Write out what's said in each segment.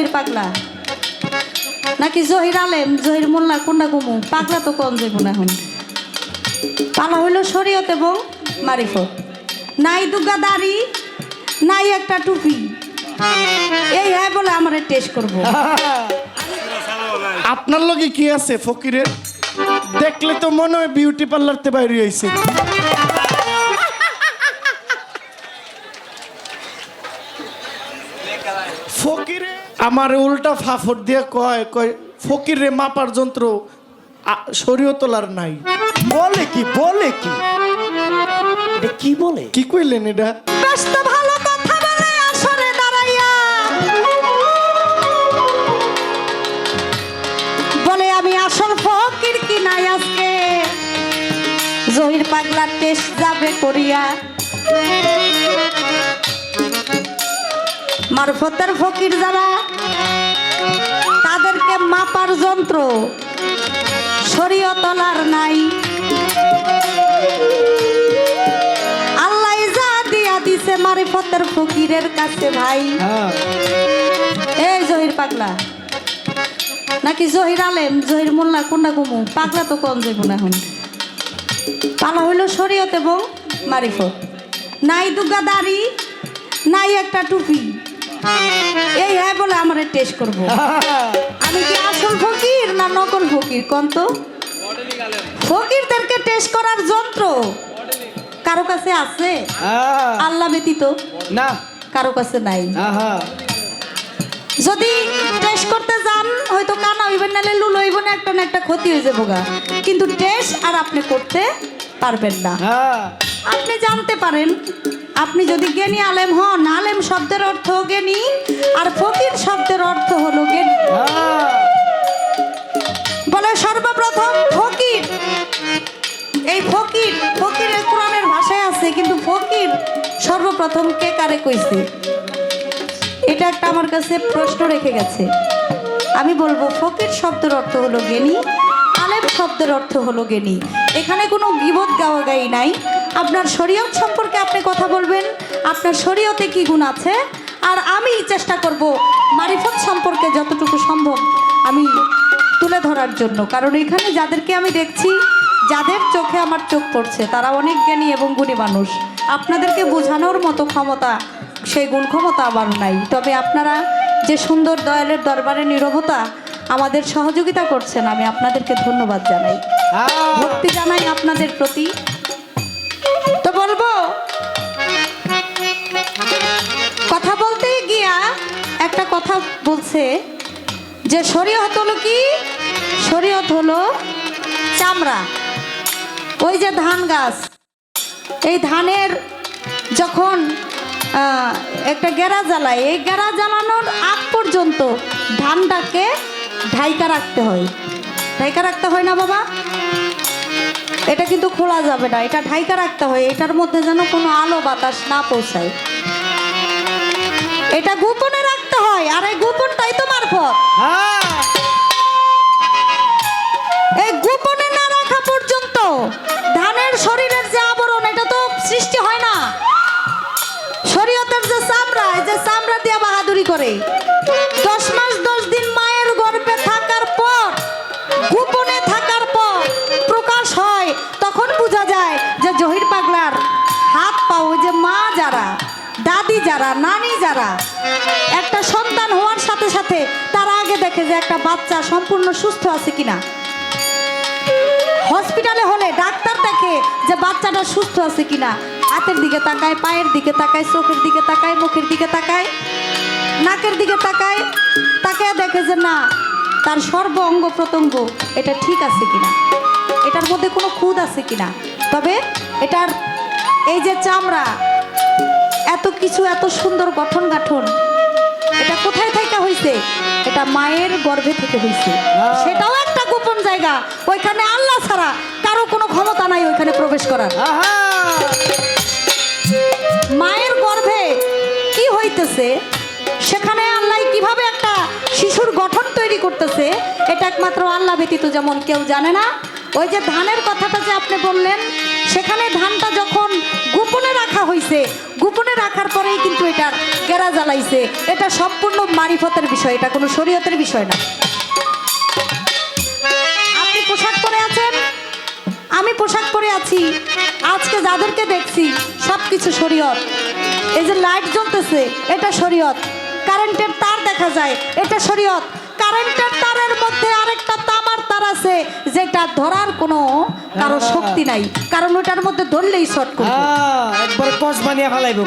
জহির পাগলা? নাকি জহির আলেম? জহির মোল্লা কোনটা গুমু পাগলা তো কম যাইব না এখন। পালা হইল শরীয়ত এবং মারিফত। নাই দুগা দাড়ি নাই একটা টুপি। এই হ্যাঁ বলে আমার টেস্ট করব। আপনার লগে কি আছে ফকিরের? দেখলে তো মনে হয় বিউটি পার্লারতে বাইরে হয়েছে আমার উল্টা ফাফর দিয়ে কয় কয় ফকিরে মাপার যন্ত্র শরীয় তোলার নাই। বলে কি বলে কি? এটা কি বলে? কি কইলেন এটা? বেশ তো ভালো কথা বলে আসরে দাঁড়াইয়া। বলে আমি আসল ফকির কি নাই আজকে? জহির পাগলার টেস্ট যাবে করিয়া। মারফতের ফকির যারা তাদেরকে মাপার যন্ত্র শরীয়তলার নাই। আল্লাহ যা দিয়া দিছে মারিফতের ফকিরের কাছে ভাই। হ্যাঁ। এই জহির পাগলা। নাকি জহির আলেম? জহির মোল্লা কোনটা গুমু পাগলা তো কম যাইব না এখন? পালা হইল শরীয়ত এবং মারিফত। নাই দুগা দাড়ি নাই একটা টুপি। এই হ্যাঁ বলে আমার টেস্ট করব। আমি কি আসল ফকির না নকল ফকির? কোন তো? ফকিরদেরকে টেস্ট করার যন্ত্র। কারও কাছে আছে? হ্যাঁ। আল্লাহ ব্যতীত? না। কারও কাছে নাই। যদি টেস্ট করতে যান হয়তো কানা হইবেন নালে লুল হইব না একটা না একটা ক্ষতি হয়ে যাব কিন্তু টেস্ট আর আপনি করতে পারবেন না। হ্যাঁ। আপনি জানতে পারেন, আপনি যদি জ্ঞানী আলেম হন, আলেম শব্দের অর্থ জ্ঞানী, আর ফকির শব্দের অর্থ হলো জ্ঞানী। বলে সর্বপ্রথম ফকির। এই ফকির ফকিরের কোরআনের ভাষায় আছে, কিন্তু ফকির সর্বপ্রথম কে কারে কইছে? এটা একটা আমার কাছে প্রশ্ন রেখে গেছে। আমি বলব, ফকির শব্দের অর্থ হলো জ্ঞানী, আলেম শব্দের অর্থ হলো জ্ঞানী। এখানে কোনো গিবত গাওয়া গাই নাই। আপনার শরীয়ত সম্পর্কে আপনি কথা বলবেন আপনার শরীয়তে কি গুণ আছে আর আমি চেষ্টা করব মারিফত সম্পর্কে যতটুকু সম্ভব আমি তুলে ধরার জন্য। কারণ এখানে যাদেরকে আমি দেখছি যাদের চোখে আমার চোখ পড়ছে তারা অনেক জ্ঞানী এবং গুণী মানুষ। আপনাদেরকে বোঝানোর মতো ক্ষমতা সেই গুণ ক্ষমতা আমার নাই। তবে আপনারা যে সুন্দর দয়ালের দরবারে নীরবতা আমাদের সহযোগিতা করছেন আমি আপনাদেরকে ধন্যবাদ জানাই। হ্যাঁ। ভক্তি জানাই আপনাদের প্রতি। বলব? কথা বলতে গিয়া একটা কথা বলছে যে শরীয়ত হলো কি? শরীয়ত হলো চামড়া। ওই যে ধান গাছ। এই ধানের যখন একটা গেরা জ্বালায়, এই গেরা জ্বালানোর আগ পর্যন্ত ধানটাকে ঢাইকা রাখতে হয়। ঢাইকা রাখতে হয় না বাবা? এটা কিন্তু খোলা যাবে না, এটা ঢাইকা রাখতে হয়, এটার মধ্যে যেন কোনো আলো বাতাস না পৌঁছায়। এটা গোপনে রাখতে হয়, আর এই গোপনটাই তোমার মারফত হ্যাঁ। যারা, নানি যারা, একটা সন্তান হওয়ার সাথে সাথে তারা আগে দেখে যে একটা বাচ্চা সম্পূর্ণ সুস্থ আছে কিনা। হসপিটালে হলে ডাক্তার দেখে যে বাচ্চাটা সুস্থ আছে কিনা। হাতের দিকে তাকায়, পায়ের দিকে তাকায়, চোখের দিকে তাকায়, মুখের দিকে তাকায়, নাকের দিকে তাকায়, তাকে দেখে যে না, তার সর্ব অঙ্গ প্রত্যঙ্গ এটা ঠিক আছে কিনা। এটার মধ্যে কোনো খুদ আছে কিনা। তবে এটার এই যে চামড়া এত কিছু এত সুন্দর গঠন গাঠন এটা কোথায় থেকে হয়েছে এটা মায়ের গর্ভে থেকে হয়েছে সেটাও একটা গোপন জায়গা। ওইখানে আল্লাহ ছাড়া কারও কোনো ক্ষমতা নাই ওইখানে প্রবেশ করার। মায়ের গর্ভে কি হইতেছে? সেখানে আল্লাহ কীভাবে একটা শিশুর গঠন তৈরি করতেছে? এটা একমাত্র আল্লাহ ব্যতীত যেমন কেউ জানে না। ওই যে ধানের কথাটা যে আপনি বললেন সেখানে ধানটা যখন গোপনে রাখা হয়েছে গোপনে রাখার পরেই কিন্তু এটার কেরা জ্বালাইছে। এটা সম্পূর্ণ মারিফতের বিষয়, এটা কোনো শরীয়তের বিষয় না। আপনি পোশাক পরে আছেন? আমি পোশাক পরে আছি। আজকে যাদেরকে দেখছি সব কিছু শরীয়ত। এই যে লাইট জ্বলতেছে, এটা শরীয়ত। কারেন্টের তার দেখা যায়, এটা শরীয়ত। কারেন্টের তারের মধ্যে আরেকটা আছে যেটা ধরার কোনো কারও শক্তি নাই। কারণ ওটার মধ্যে ধরলেই শর্ট করবে। হ্যাঁ, একবার কষ বানিয়ে ফেলাইবো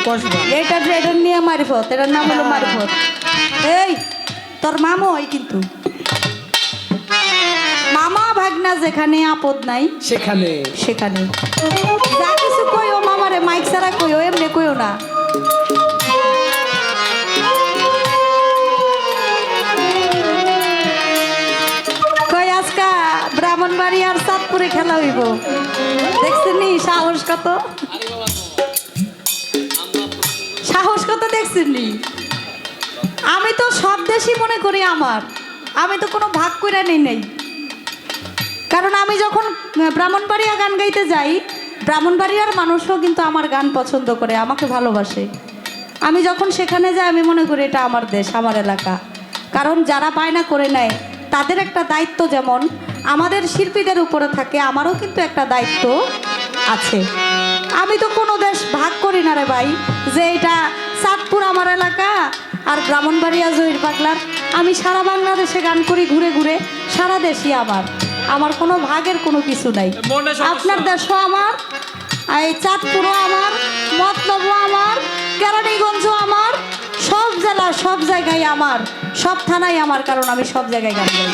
এটা এটা নিয়ে মারিফত এটার নাম হলো মারিফত। এই তোর মামা হয় কিন্তু। মামা ভাগনা যেখানে আপদ নাই সেখানে। সেখানে। যা কিছু কইও মামারে মাইক ছাড়া কইও এমনি কইও না। ব্রাহ্মণবাড়ি আর সাতপুরে খেলা হইব। দেখছেন নি সাহস কত? সাহস কত দেখছেন নি? আমি তো সব দেশই মনে করি আমার। আমি তো কোনো ভাগ করে নেই নেই। কারণ আমি যখন ব্রাহ্মণবাড়িয়া গান গাইতে যাই, ব্রাহ্মণবাড়িয়ার মানুষও কিন্তু আমার গান পছন্দ করে, আমাকে ভালোবাসে। আমি যখন সেখানে যাই, আমি মনে করি এটা আমার দেশ, আমার এলাকা। কারণ যারা বায়না করে নেয়, তাদের একটা দায়িত্ব যেমন আমাদের শিল্পীদের উপরে থাকে আমারও কিন্তু একটা দায়িত্ব আছে। আমি তো কোনো দেশ ভাগ করি না রে ভাই যে এটা চাঁদপুর আমার এলাকা আর ব্রাহ্মণবাড়িয়া জহির পাগলার আমি সারা বাংলাদেশে গান করি ঘুরে ঘুরে সারা দেশই আমার। আমার কোনো ভাগের কোনো কিছু নাই। আপনার দেশও আমার এই চাঁদপুরও আমার মতলবও আমার কেরানীগঞ্জও আমার সব জেলা সব জায়গায় আমার সব থানায় আমার কারণ আমি সব জায়গায় গান গাই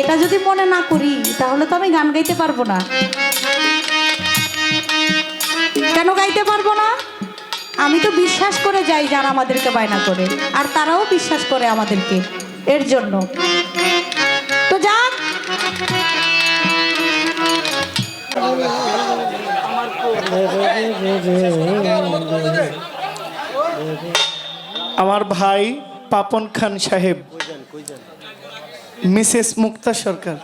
এটা যদি মনে না করি, তাহলে তো আমি গান গাইতে পারব না। কেন গাইতে পারব না? আমি তো বিশ্বাস করে যাই যারা আমাদেরকে বায়না করে, আর তারাও বিশ্বাস করে আমাদেরকে, এর জন্য। তো যাক। আমার ভাই পাপন খান সাহেব। মিসেস মুক্তা সরকার।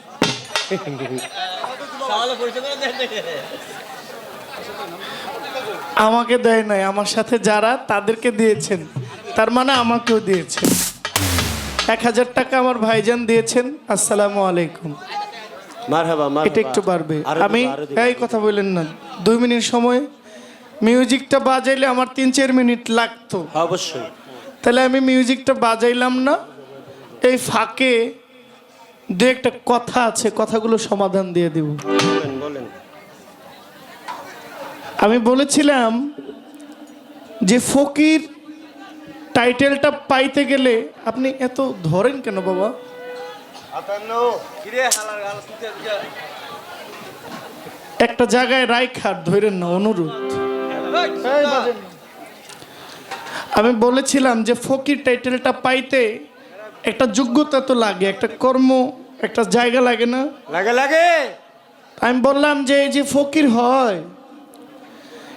আমাকে দেয় নাই আমার সাথে যারা তাদেরকে দিয়েছেন তার মানে আমাকেও দিয়েছেন। এক হাজার টাকা আমার ভাইজান দিয়েছেন আসসালামু আলাইকুম। এটা একটু বাড়বে। আমি এই কথা বললেন না দুই মিনিট সময়। মিউজিকটা বাজাইলে আমার তিন চার মিনিট লাগতো। অবশ্যই। তাহলে আমি মিউজিকটা বাজাইলাম না। এই ফাঁকে দু একটা কথা আছে কথাগুলো সমাধান দিয়ে দেব। বলেন আমি বলেছিলাম যে ফকির টাইটেলটা পাইতে গেলে আপনি এত ধরেন কেন বাবা? একটা জায়গায় রাইখার ধরেন না অনুরোধ। আমি বলেছিলাম যে ফকির টাইটেলটা পাইতে একটা যোগ্যতা তো লাগে একটা কর্ম একটা জায়গা লাগে না? লাগে লাগে। আমি বললাম যে এই যে ফকির হয়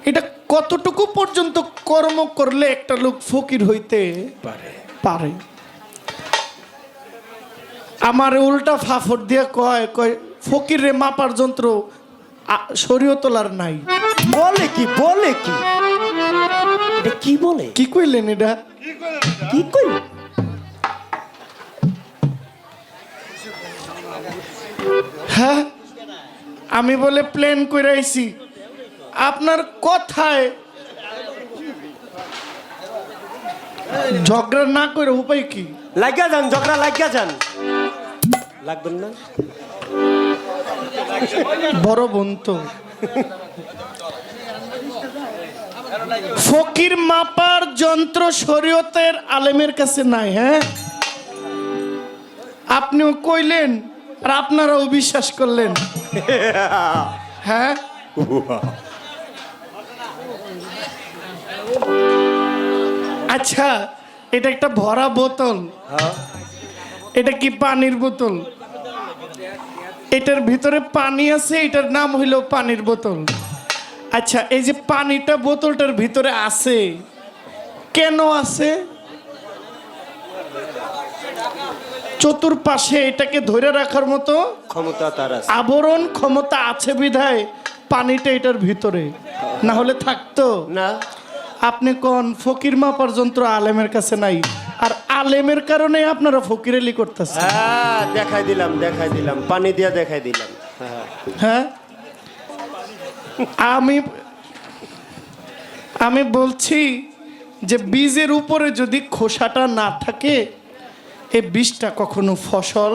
এটা কতটুকু পর্যন্ত কর্ম করলে একটা লোক ফকির হইতে পারে। পারে? আমার উল্টা ফাফর দিয়ে কয় কয় ফকির রে মাপার যন্ত্র আ- শরীয়তলার নাই। বলে কি বলে কি? কি বলে? কি কইলেন এটা? কি কই হ্যাঁ? আমি বলে প্লেন করে আইছি। আপনার কথায় ঝগড়া না করে উপায় কি? লাগিয়া যান ঝগড়া লাগিয়া যান। লাগবেন না? বড় বোন তো। ফকির মাপার যন্ত্র শরীয়তের আলেমের কাছে নাই হ্যাঁ? আপনিও কইলেন আর আপনারাও বিশ্বাস করলেন। হ্যাঁ? আচ্ছা এটা একটা ভরা বোতল। এটা কি পানির বোতল? এটার ভিতরে পানি আছে, এটার নাম হইল পানির বোতল। আচ্ছা এই যে পানিটা বোতলটার ভিতরে আছে, কেন আছে? চতুর্পাশে এটাকে ধরে রাখার মতো ক্ষমতা তার আছে। আবরণ ক্ষমতা আছে বিধায় পানিটা এটার ভিতরে। না হলে থাকতো। না। আপনি কোন ফকির মা পর্যন্ত আলেমের কাছে নাই। আর আলেমের কারণে আপনারা ফকিরেলি করতেছেন। হ্যাঁ দেখাই দিলাম দেখাই দিলাম। পানি দিয়া দেখাই দিলাম। হ্যাঁ। আমি আমি বলছি যে বীজের উপরে যদি খোসাটা না থাকে এই বীজটা কখনো ফসল?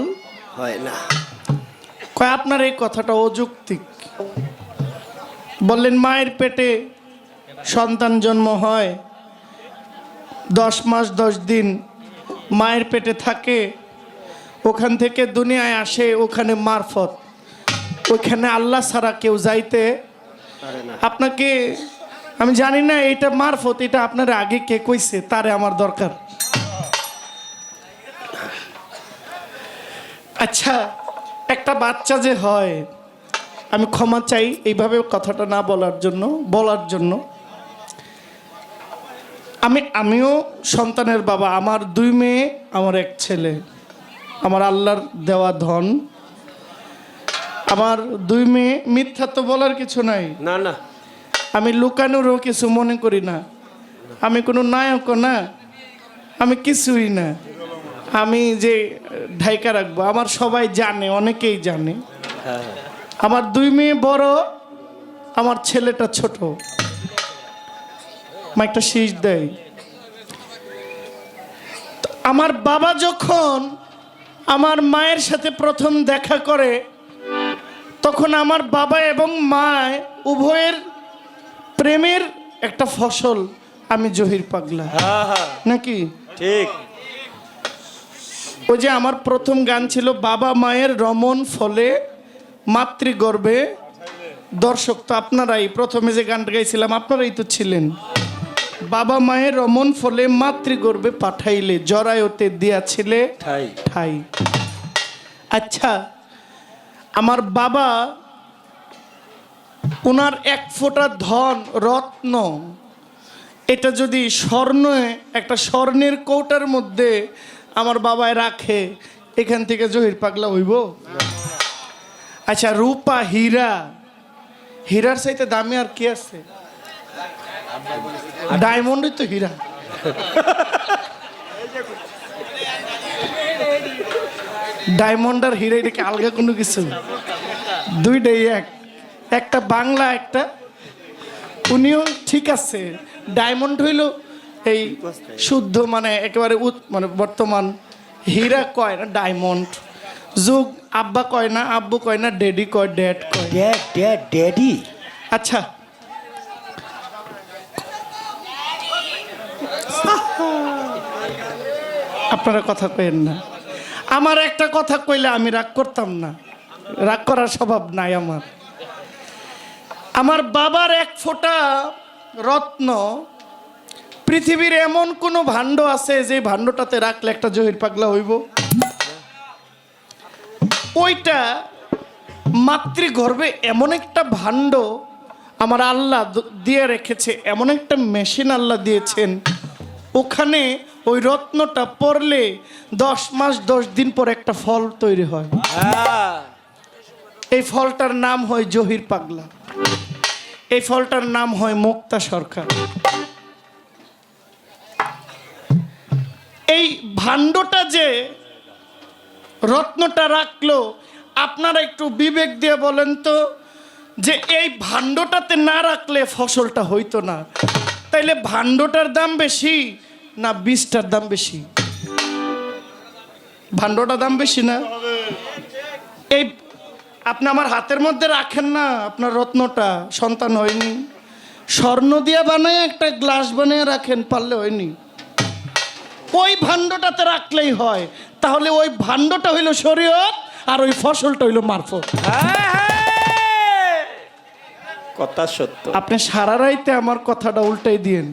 হয় না। কয় আপনার এই কথাটা অযৌক্তিক। বললেন মায়ের পেটে সন্তান জন্ম হয় দশ মাস দশ দিন মায়ের পেটে থাকে ওখান থেকে দুনিয়ায় আসে ওখানে মারফত। ওইখানে আল্লাহ ছাড়া কেউ যাইতে আপনাকে আমি জানি না এটা মারফত এটা আপনার আগে কে কইছে তারে আমার দরকার। আচ্ছা একটা বাচ্চা যে হয় আমি ক্ষমা চাই এইভাবে কথাটা না বলার জন্য বলার জন্য। আমি আমিও সন্তানের বাবা আমার দুই মেয়ে আমার এক ছেলে আমার আল্লাহর দেওয়া ধন। আমার দুই মেয়ে মিথ্যা তো বলার কিছু নাই। না না। আমি লুকানোরও কিছু মনে করি না। আমি কোনো নায়কও না। আমি কিছুই না। আমি যে ঢাইকা রাখব আমার সবাই জানে অনেকেই জানে। আমার দুই মেয়ে বড় আমার ছেলেটা ছোট। মাইকটা শীষ দেয়। তো আমার বাবা যখন আমার মায়ের সাথে প্রথম দেখা করে তখন আমার বাবা এবং মা উভয়ের প্রেমের একটা ফসল আমি জহির পাগলা। হ্যাঁ হ্যাঁ। নাকি? ঠিক। ওই যে আমার প্রথম গান ছিল বাবা মায়ের রমন ফলে মাতৃগর্ভে। দর্শক তো আপনারাই প্রথমে যে গানটা গাইছিলাম আপনারাই তো ছিলেন। বাবা মায়ের রমন ফলে মাতৃগর্ভে পাঠাইলে জরায়তে দিয়াছিলে ঠাই। ঠাই। আচ্ছা আমার বাবা ওনার এক ফোঁটা ধন রত্ন এটা যদি স্বর্ণ একটা স্বর্ণের কৌটার মধ্যে আমার বাবায় রাখে। এখান থেকে জহির পাগলা হইব? আচ্ছা রূপা, হীরা। হীরার চাইতে দামি আর কি আছে? ডায়মন্ডই তো হীরা। ডায়মন্ড আর হীরা, এটা কি আলগা কোনো কিছু? দুইটাই এক। একটা বাংলা, একটা উনিও ঠিক আছে। ডায়মন্ড হইল এই শুদ্ধ মানে একেবারে মানে বর্তমান। হীরা কয় না? ডায়মন্ড। যুগ আব্বা কয় না? আব্বু কয় না? ডেডি কয় ড্যাড কয়। Dad dad daddy. আচ্ছা। আপনারা কথা কইেন না। আমার একটা কথা কইলে আমি রাগ করতাম না। রাগ করার স্বভাব নাই আমার। আমার বাবার এক ফোঁটা রত্ন পৃথিবীর এমন কোনো ভাণ্ড আছে যে ভাণ্ডটাতে রাখলে একটা জহির পাগলা হইব? ওইটা মাতৃগর্ভে এমন একটা ভাণ্ড আমার আল্লাহ দিয়ে রেখেছে, এমন একটা মেশিন আল্লাহ দিয়েছেন। ওখানে ওই রত্নটা পড়লে দশ মাস, দশ দিন পর একটা ফল তৈরি হয় হ্যাঁ। এই ফলটার নাম হয় জহির পাগলা। এই ফলটার নাম হয় মুক্তা সরকার। এই ভাণ্ডটা যে রত্নটা রাখল, আপনারা একটু বিবেক দিয়ে বলেন তো, যে এই ভাণ্ডটাতে না রাখলে ফসলটা হইতো না। তাইলে ভাণ্ডটার দাম বেশি না বীজটার দাম বেশি? ভাণ্ডটার দাম বেশি না? এই আপনি আমার হাতের মধ্যে রাখেন না, আপনার রত্নটা, সন্তান হয়নি। স্বর্ণ দিয়ে বানায় একটা গ্লাস বানিয়ে রাখেন, পারলে হয়নি। ওই ভাণ্ডটাতে রাখলেই হয়। তাহলে ওই ভাণ্ডটা হইল শরীয়ত আর ওই ফসলটা হইল মারফত। কথা সত্য। আপনি সারা রাইতে আমার কথাটা উল্টাই দিয়েন।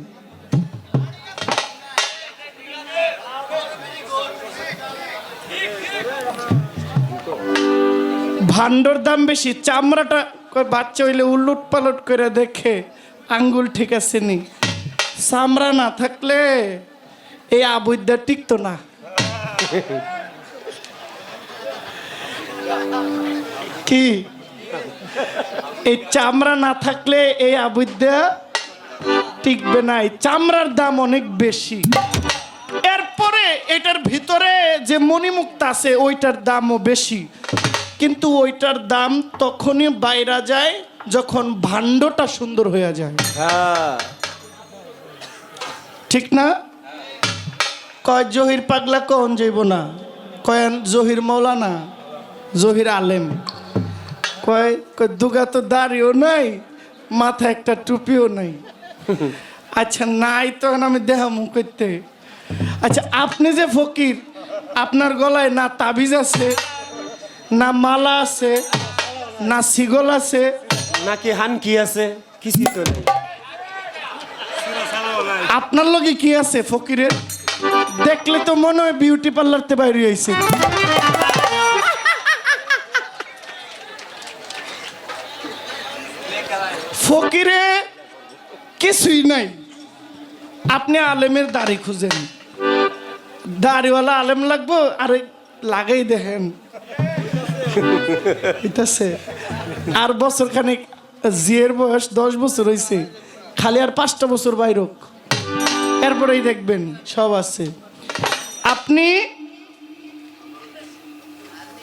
ভান্ডর দাম বেশি চামড়াটা বাচ্চা হইলে উল্লুট পালট করে দেখে আঙ্গুল ঠিক আছে নি। চামড়া না থাকলে এই আবৈদ্যা টিকতো না। কি? এই চামড়া না থাকলে এই আবুদ্যা টিকবে না। এই চামড়ার দাম অনেক বেশি। এরপরে এটার ভিতরে যে মণিমুক্ত আছে ওইটার দামও বেশি। কিন্তু ওইটার দাম তখনই বাইরা যায় যখন ভাণ্ডটা সুন্দর হয়ে যায়। হ্যাঁ। ঠিক না? কয় জহির পাগলা কখন যাইব না? কয়েন জহির মৌলানা জহির আলেম। কয় কয় দুগা তো দাড়িও নাই মাথায় একটা টুপিও নাই। আচ্ছা নাই তখন আমি দেহামু করতে। আচ্ছা আপনি যে ফকির আপনার গলায় না তাবিজ আছে না মালা আছে না সিগল আছে নাকি হান কি আছে? কিছু তো নেই। আপনার লগে কি আছে ফকিরের? দেখলে তো মনে হয় বিউটি পার্লারতে বাইরে হয়েছে। ফকিরে কিছুই নাই। আপনি আলেমের দাড়ি খুঁজেন। দাড়িওয়ালা আলেম লাগবো, আর লাগাই দেখেন। আর বছর খানিক জিয়ের বয়স দশ বছর হয়েছে খালি আর পাঁচটা বছর বাইরক এরপরেই দেখবেন সব আছে। আপনি